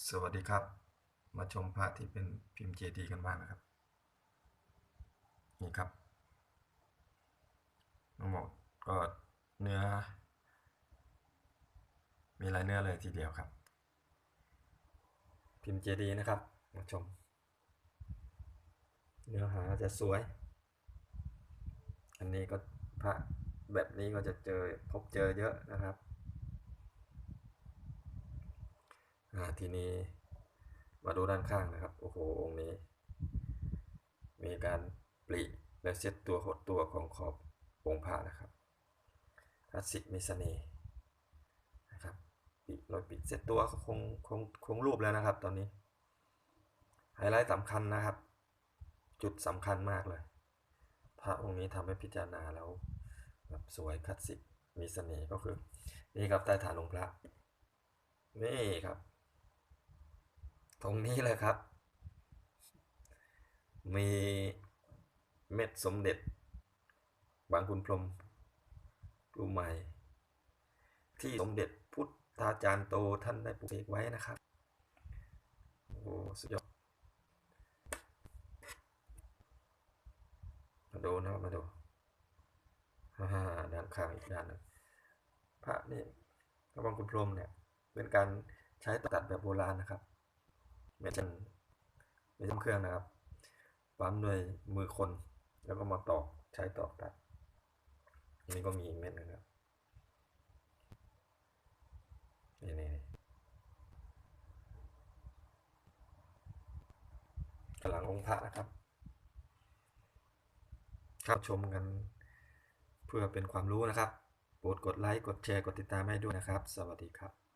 สวัสดีครับ มาชมพระที่เป็นพิมพ์เจดีกันบ้างนะครับ นี่ครับทั้งหมดก็เนื้อ มีลายเนื้อเลยทีเดียวครับ พิมพ์เจดีนะครับ มาชม เนื้อหาจะสวย อันนี้ก็พระแบบนี้ก็จะเจอพบเจอเยอะนะครับ อ่าทีนี้มาดูด้านข้างนะครับ โอ้โห องค์นี้ มีการปริและเซตตัวหดตัวของขอบองค์พระนะครับคลาสสิกมีเสน่ห์นะครับปิรอยปิดเซตตัวก็คงคงคงรูปแล้วนะครับ ตอนนี้ ไฮไลท์สำคัญนะครับ จุดสำคัญมากเลย พระองค์นี้ทำให้พิจารณาแล้วแบบสวยคลาสสิกมีเสน่ห์ก็คือ นี่ครับใต้ฐานองค์พระ นี่ครับ ตรงนี้เลยครับ มีเม็ดสมเด็จ บางคุณพรมรูใหม่ ที่สมเด็จพุทธาจารย์โตท่านได้ปลูกเสกไว้นะครับ โอ้สุดยอดมาดูนะมาดูฮ่าฮ่าด้านข้างอีกด้านหนึงพระนี่พระบางคุณพรมเนี่ย เป็นการใช้ตัดแบบโบราณนะครับ ไม่ใช่ไม่ใช่เครื่องนะครับปั๊มด้วยมือคน แล้วก็มาตอกใช้ตอกตัดอันนี้ก็มีอีกเม็ดนึงครับนี่นี่นี่กำลังองค์พระนะครับครับชมกันเพื่อเป็นความรู้นะครับ โปรดกดไลค์ กดแชร์ กดติดตามให้ด้วยนะครับ สวัสดีครับ